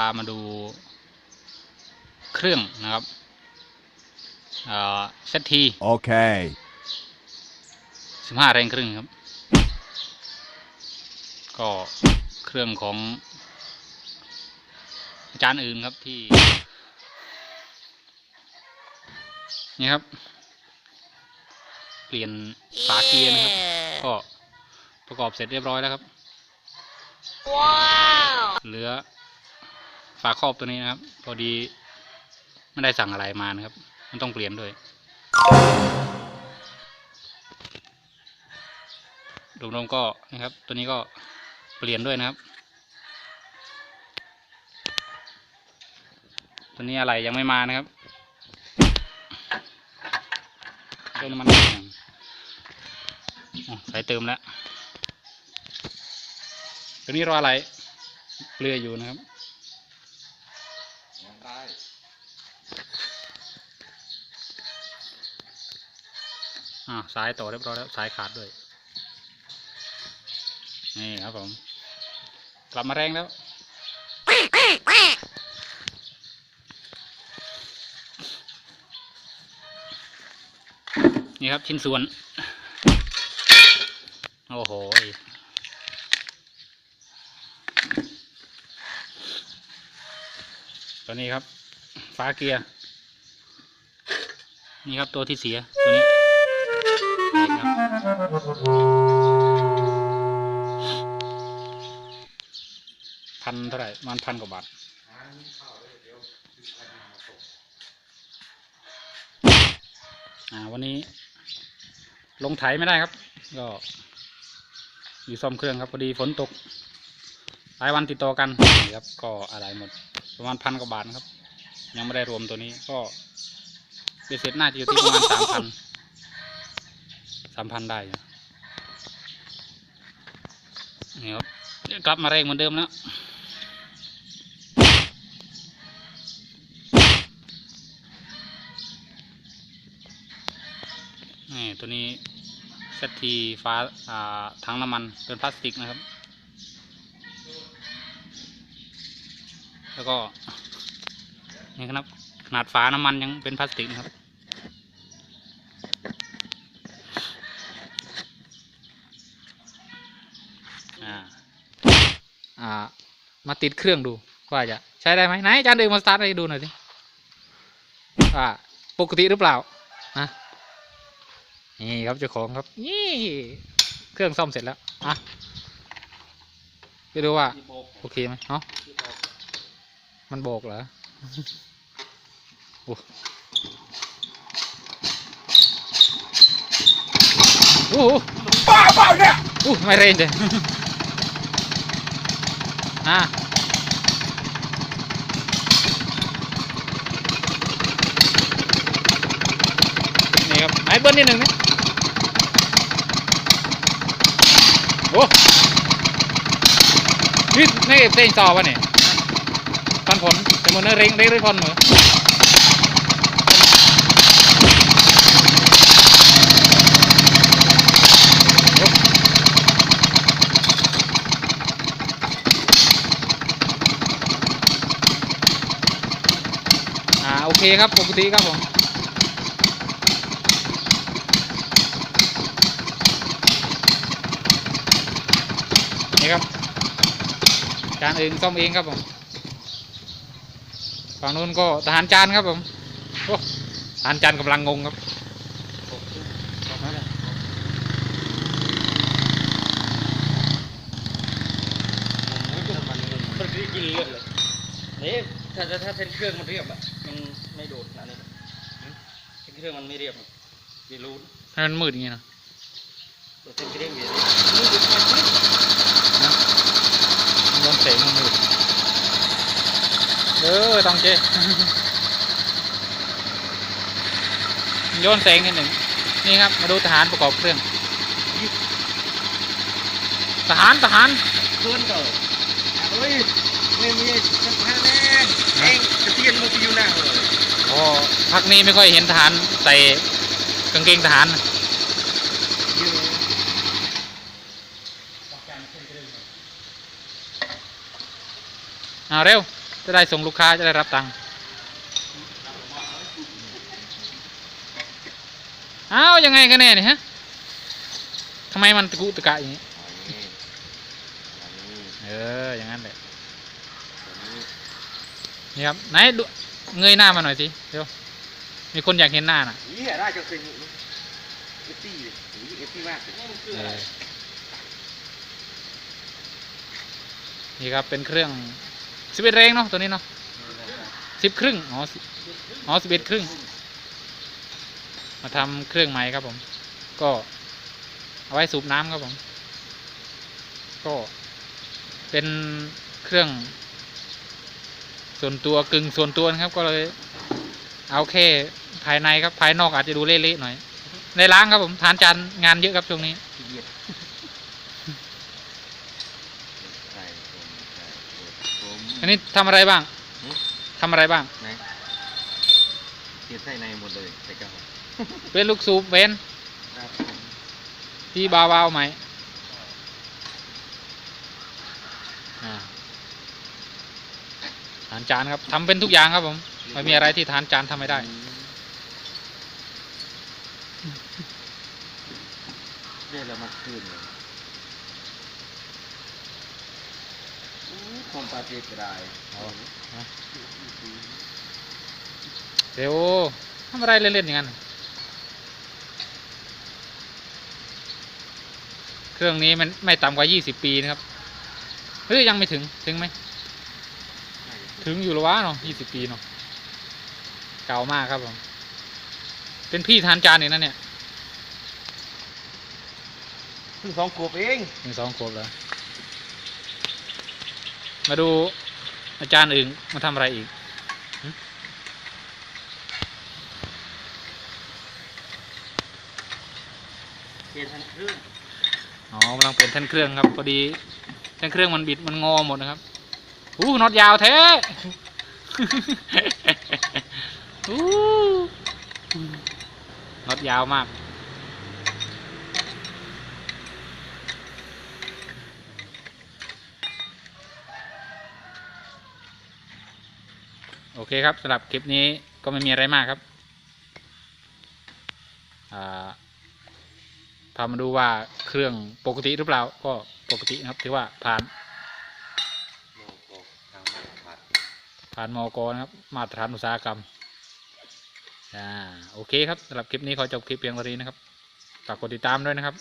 ามาดูเครื่องนะครับเซตที Okay. สิบห้าแรงครึ่งครับ ก็เครื่องของอาจารย์อื่นครับที่ นี่ครับ เปลี่ยนฝาเกียร์นะครับ ก็ประกอบเสร็จเรียบร้อยแล้วครับเหลือ ฝาครอบตัวนี้นะครับ พอดีไม่ได้สั่งอะไรมานะครับ มันต้องเปลี่ยนด้วยรวมๆก็นะครับ ตัวนี้ก็เปลี่ยนด้วยนะครับ ตัวนี้อะไรยังไม่มานะครับเติมน้ำมันนิดหนึ่งใส่เติมแล้วตัวนี้รออะไรเปลือยอยู่นะครับ อ่าสายต่อเรียบร้อยแล้วสายขาดด้วย นี่ครับผม กลับมาแรงแล้ว นี่ครับชิ้นส่วน โอ้โหตัวนี้ครับ ฟ้าเกียร์ นี่ครับตัวที่เสีย ตัวนี้ นี่ครับพันเท่าไหร่ประมันพันกว่าบาทวันนี้ ลงไถไม่ได้ครับ ก็ อยู่ซ่อมเครื่องครับพอดีฝนตกหลายวันติดต่อกันนะครับ ก็อะไรหมด ประมาณพันกว่าบาทครับ ยังไม่ได้รวมตัวนี้ก็เบ็ดเสร็จน่าจะอยู่ที่ประมาณสามพัน สามพันได้อยู่นี่ครับเดี๋ยวกลับมาแรงเหมือนเดิมแล้วนี่ตัวนี้เซตทีฟ้าอ่าถังน้ำมันเป็นพลาสติกนะครับ แล้วก็นี่ครับขนาดฝาน้ำมันยังเป็นพลาสติกนะครับ อ่า อ่า มาติดเครื่องดูว่าจะใช้ได้ไหมไหนอาจารย์เดินมาสตาร์ทให้ดูหน่อยสิว่าปกติหรือเปล่านะนี่ครับเจ้าของครับนี่เครื่องซ่อมเสร็จแล้วอะไปดูว่าโอเคไหมเนาะมันโบกเหรอโอ้โอ้โหบ้าเปล่าเนี่ยอู้ไม่เร่งเลย อะนี่ครับไหนเบิ้ลนิดหนึ่งนี่โอ้นี่นี่เต้นต่อวะเนี่ยปันผลแต่มันเร่งเร่งเร่งพอนเหมือ เคครับปกติครับผมนี่ครับจานเองซ่อมเองครับผมฝั่งนู้นก็ทหารจานครับผมโอ้ทหารจานกำลังงงครับนี่ถ้าถ้าถ้าเส้นเครื่องมันเรียบอะมันไม่โดดขนาดนี้หรอก เส้นเครื่องมันไม่เรียบดีรูนให้มันมืดอย่างนี้นะตัวเส้นเครื่องเดียวมันโดนเสงมันมืดเออต้องเจโยนแสงนิดหนึ่งนี่ครับ มาดูทหารประกอบเครื่องทหารทหารเคลื่อนต่อเฮ้ยไม่มีสักพักแน่เองจะเตียนมันไปอยู่หน้าเลย โอ้พักนี้ไม่ค่อยเห็นทหารใส่กางเกงทหารนะเอาเร็ว จะได้ส่งลูกค้าจะได้รับตังค์เอ้ายังไงกันแน่เนี่ยฮะทำไมมันตะกุตะกะอย่างนี้เอออย่างนั้นแหละนี่ครับไหนดู เงยหน้ามาหน่อยสิเดี๋ยวมีคนอยากเห็นหน้าน่ะนี่ได้จะเคยนี่เอฟซีเลยเอฟซีมากเลยเออนี่ครับเป็นเครื่องสิบเอ็ดแรงเนาะตัวนี้เนาะสิบครึ่งอ๋อสิอ๋อสิบเอ็ดครึ่ง มาทำเครื่องใหม่ครับผม ก็เอาไว้สูบน้ำครับผม ก็เป็นเครื่อง ส่วนตัวกึ่งส่วนตัวนะครับก็เลย เอาแค่ภายในครับภายนอกอาจจะดูเละๆหน่อย ในล้างครับผมทานจานงานเยอะครับช่วงนี้ขี้เกียจใส่ผมใส่ผมอันนี้ทำอะไรบ้างหืมทำอะไรบ้างไหนเกียจใส่ในหมดเลยใส่กระหอบเป็นลูกสูบเว้นครับผมที่บาวาวไหมอ่า ทานจานครับทำเป็นทุกอย่างครับผมไม่มีอะไรที่ทานจานทำไม่ได้เรียกเรามาคืนเลยอู้คอมปาเจกรายเดี๋ยวทำอะไรเล่นๆอย่างนั้นเครื่องนี้มันไม่ต่ำกว่า 20 ปีนะครับ เฮ้ยยังไม่ถึง ถึงไหม ถึงอยู่หรอวะเนาะ20ปีเนาะเก่ามากครับผม เป็นพี่ทานจานเองนะเนี่ยเพิ่งสองขวบเองหนึ่งสองขวบแล้ว มาดูอาจารย์อื่นมาทำอะไรอีกเปลี่ยนทันเครื่องอ๋อกำลังเปลี่ยนแท่นเครื่องครับ พอดีแท่นเครื่องมันบิดมันงอหมดนะครับ อู้น็อตยาวแท้อู้น็อตยาวมาก โอเคครับสำหรับคลิปนี้ก็ไม่มีอะไรมากครับพามาดูว่าเครื่องปกติหรือเปล่าก็ปกตินะครับถือว่าผ่าน โลโก้ทางมาผัด ผ่านมอกนะครับ มาตรฐานอุตสาหกรรม อ่า โอเคครับสำหรับคลิปนี้ขอจบคลิปเพียงเท่านี้นะครับ ฝากกดติดตามด้วยนะครับ